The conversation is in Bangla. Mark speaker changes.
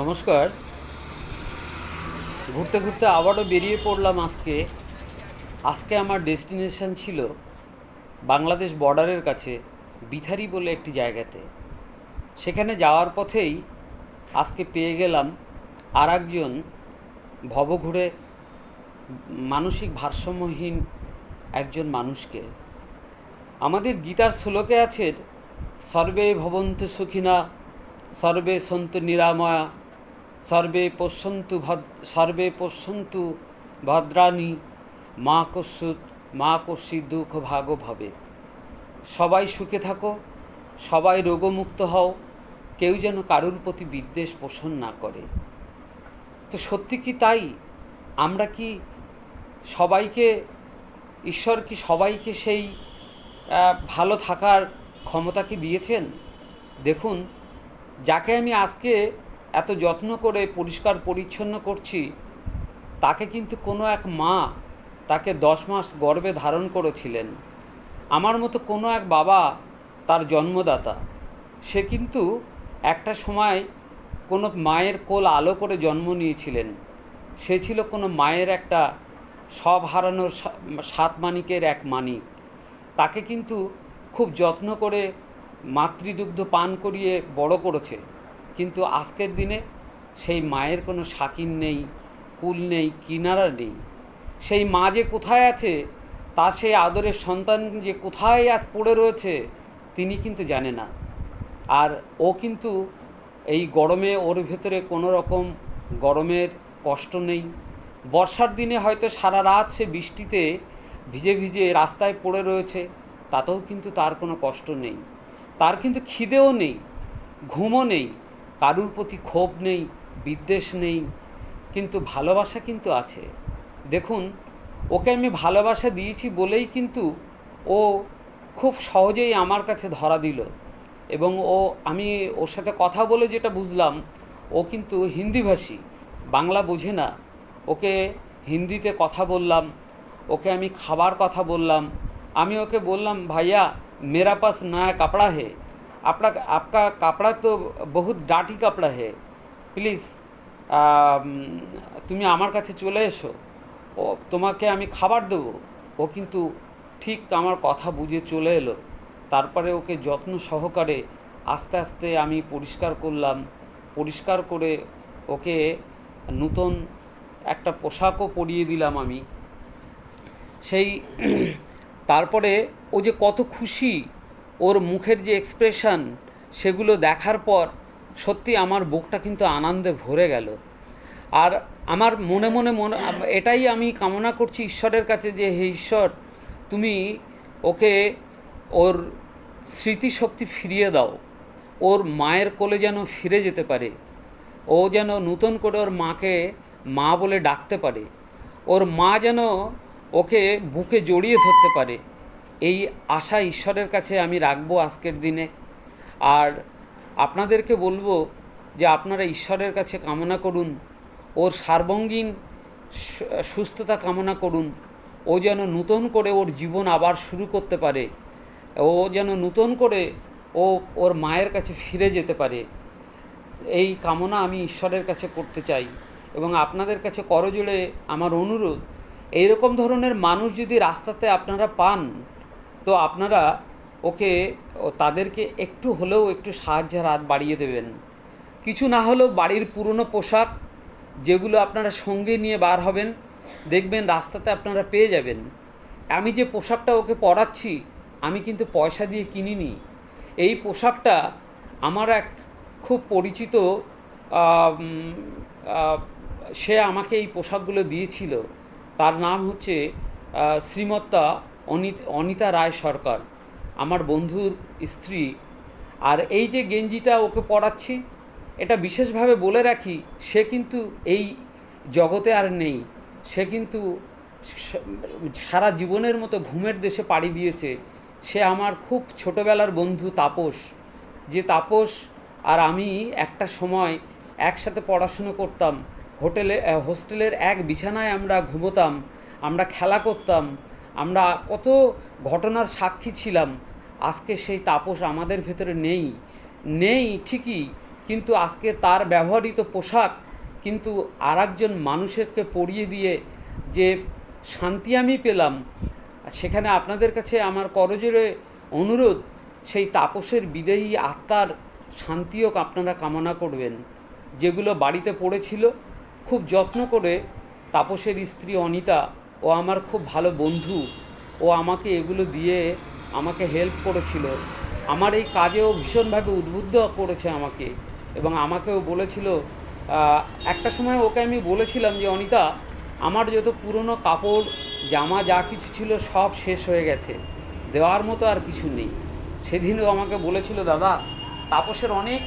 Speaker 1: নমস্কার। ঘুরতে ঘুরতে আবারও বেরিয়ে পড়লাম আজকে। আজকে আমার ডেস্টিনেশন ছিল বাংলাদেশ বর্ডারের কাছে বিথারি বলে একটি জায়গাতে। সেখানে যাওয়ার পথেই আজকে পেয়ে গেলাম আর একজন ভবঘুরে মানসিক ভারসাম্যহীন একজন মানুষকে। আমাদের গীতার শ্লোকে আছে, সর্বে ভবন্ত সুখিনা, সর্বে সন্ত নিরাময়া। সর্বে পশ্যন্তু ভদ, সর্বে পশ্যন্তু ভদ্রাণী, মা কস্যুত মা কস্যি দুঃখ ভাগ ভবে সবাই সুখে থাকো, সবাই রোগমুক্ত হও, কেউ যেন কারুর প্রতি বিদ্বেষ পোষণ না করে। তো সত্যি কি তাই? আমরা কি সবাইকে, ঈশ্বর কি সবাইকে সেই ভালো থাকার ক্ষমতা কি দিয়েছেন? দেখুন, যাকে আমি আজকে এত যত্ন করে, পরিষ্কার, পরিচ্ছন্ন করছি, তাকে কিন্তু কোনো এক মা তাকে দশ মাস গর্ভে ধারণ করেছিলেন। আমার মতো কোনো এক বাবা তার জন্মদাতা। সে কিন্তু একটা সময় কোনো মায়ের কোল আলো করে জন্ম নিয়েছিলেন। সে ছিল কোনো মায়ের একটা সব হারানোর সাত মানিকের এক মানিক। তাকে কিন্তু খুব যত্ন করে মাতৃদুগ্ধ পান করিয়ে বড় করেছে। কিন্তু আজকের দিনে সেই মায়ের কোনো শাকিন নেই, কুল নেই, কিনারা নেই। সেই মা যে কোথায় আছে, তার সেই আদরের সন্তান যে কোথায় আজ পড়ে রয়েছে, তিনি কিন্তু জানে না। আর ও কিন্তু এই গরমে ওর ভেতরে কোনো রকম গরমের কষ্ট নেই। বর্ষার দিনে হয়তো সারা রাত সে বৃষ্টিতে ভিজে ভিজে রাস্তায় পড়ে রয়েছে, তাতেও কিন্তু তার কোনো কষ্ট নেই। তার কিন্তু খিদেও নেই, ঘুমও নেই। কারুর প্রতি ক্ষোভ নেই, বিদ্বেষ নেই, কিন্তু ভালোবাসা কিন্তু আছে। দেখুন, ওকে আমি ভালোবাসা দিয়েছি বলেই কিন্তু ও খুব সহজেই আমার কাছে ধরা দিল। এবং ও, আমি ওর সাথে কথা বলে যেটা বুঝলাম, ও কিন্তু হিন্দিভাষী, বাংলা বোঝে না। ওকে হিন্দিতে কথা বললাম, ওকে আমি খাবার কথা বললাম, আমি ওকে বললাম, ভাইয়া মেরা পাস না কাপড়া হে। आपका आपका कपड़ा तो बहुत डाटी कपड़ा है প্লিজ তুমি আমার কাছে চলে এসো ও তোমাকে আমি খাবার দেবো ও কিন্তু ঠিক আমার কথা বুঝে চলে এলো তারপরে ওকে যত্ন সহকারে আস্তে আস্তে আমি পরিষ্কার করলাম পরিষ্কার করে ওকে নূতন একটা পোশাকও পরিয়ে দিলাম আমি সেই তারপরে ও যে কত খুশি ওর মুখের যে এক্সপ্রেশন সেগুলো দেখার পর সত্যি আমার বুকটা কিন্তু আনন্দে ভরে গেল। আর আমার মনে মনে মনে, এটাই আমি কামনা করছি ঈশ্বরের কাছে যে, হে ঈশ্বর, তুমি ওকে ওর স্মৃতিশক্তি ফিরিয়ে দাও। ওর মায়ের কোলে যেন ফিরে যেতে পারে। ও যেন নূতন করে ওর মাকে মা বলে ডাকতে পারে। ওর মা যেন ওকে বুকে জড়িয়ে ধরতে পারে। এই আশা ঈশ্বরের কাছে আমি রাখব আজকের দিনে। আর আপনাদেরকে বলব যে আপনারা ঈশ্বরের কাছে কামনা করুন, ওর সার্বঙ্গীন সুস্থতা কামনা করুন, ও যেন নূতন করে ওর জীবন আবার শুরু করতে পারে, ও যেন নূতন করে ও ওর মায়ের কাছে ফিরে যেতে পারে। এই কামনা আমি ঈশ্বরের কাছে করতে চাই এবং আপনাদের কাছে করজোড়ে আমার অনুরোধ, এইরকম ধরনের মানুষ যদি রাস্তাতে আপনারা পান তো আপনারা ওকে তাদেরকে একটু হলেও একটু সাহায্যের হাত বাড়িয়ে দেবেন। কিছু না হলেও বাড়ির পুরনো পোশাক যেগুলো আপনারা সঙ্গে নিয়ে বার হবেন, দেখবেন রাস্তাতে আপনারা পেয়ে যাবেন। আমি যে পোশাকটা ওকে পরাচ্ছি, আমি কিন্তু পয়সা দিয়ে কিনিনি। এই পোশাকটা আমার এক খুব পরিচিত সে আমাকে এই পোশাকগুলো দিয়েছিল। তার নাম হচ্ছে শ্রীমত্তা অনিত, অনিতা রায় সরকার, আমার বন্ধুর স্ত্রী। আর এই যে গেঞ্জিটা ওকে পরাচ্ছি, এটা বিশেষভাবে বলে রাখি, সে কিন্তু এই জগতে আর নেই। সে কিন্তু সারা জীবনের মতো ঘুমের দেশে পাড়ি দিয়েছে। সে আমার খুব ছোটোবেলার বন্ধু তাপস। যে তাপস আর আমি একটা সময় একসাথে পড়াশুনো করতাম। হোটেলে হোস্টেলের এক বিছানায় আমরা ঘুমোতাম, আমরা খেলা করতাম আমরা কত ঘটনার সাক্ষী ছিলাম। আজকে সেই তাপস আমাদের ভেতরে নেই। নেই ঠিকই, কিন্তু আজকে তার ব্যবহৃত পোশাক কিন্তু আর একজন মানুষেরকে পরিয়ে দিয়ে যে শান্তি আমি পেলাম, সেখানে আপনাদের কাছে আমার করজোরে অনুরোধ, সেই তাপসের বিদেহী আত্মার শান্তিও আপনারা কামনা করবেন। যেগুলো বাড়িতে পড়েছিল, খুব যত্ন করে তাপসের স্ত্রী অনিতা ও আমার খুব ভালো বন্ধু। ও আমাকে এগুলো দিয়ে আমাকে হেল্প করেছিল। আমার এই কাজেও ভীষণভাবে উদ্বুদ্ধ করেছে আমাকে এবং আমাকেও বলেছিল একটা সময় ওকে আমি বলেছিলাম যে, অনিতা, আমার যত পুরনো কাপড়, জামা যা কিছু ছিল সব শেষ হয়ে গেছে। দেওয়ার মতো আর কিছু নেই। সেদিনও আমাকে বলেছিল, দাদা, তাপসের অনেক